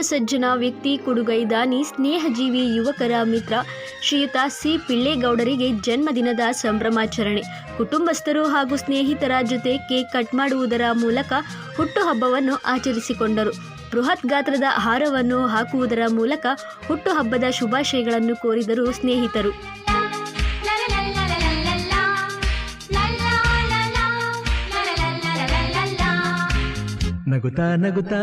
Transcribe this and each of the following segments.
ಸಜ್ಜನ ವ್ಯಕ್ತಿ ಕುಡುಗೈದಾನಿ ಸ್ನೇಹಜೀವಿ ಯುವಕರ ಮಿತ್ರ ಶ್ರೀಯುತ ಸಿ ಪಿಳ್ಳೇಗೌಡರಿಗೆ ಜನ್ಮದಿನದ ಸಂಭ್ರಮಾಚರಣೆ. ಕುಟುಂಬಸ್ಥರು ಹಾಗೂ ಸ್ನೇಹಿತರ ಜೊತೆ ಕೇಕ್ ಕಟ್ ಮಾಡುವುದರ ಮೂಲಕ ಹುಟ್ಟುಹಬ್ಬವನ್ನು ಆಚರಿಸಿಕೊಂಡರು. ಬೃಹತ್ ಗಾತ್ರದ ಆಹಾರವನ್ನು ಹಾಕುವುದರ ಮೂಲಕ ಹುಟ್ಟುಹಬ್ಬದ ಶುಭಾಶಯಗಳನ್ನು ಕೋರಿದರು ಸ್ನೇಹಿತರು. ನಗುತ್ತಾ ನಗುತ್ತಾ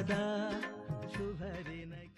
ಉಲ್ಲಾಸದ ಶುಭ ದಿನಕ್ಕೆ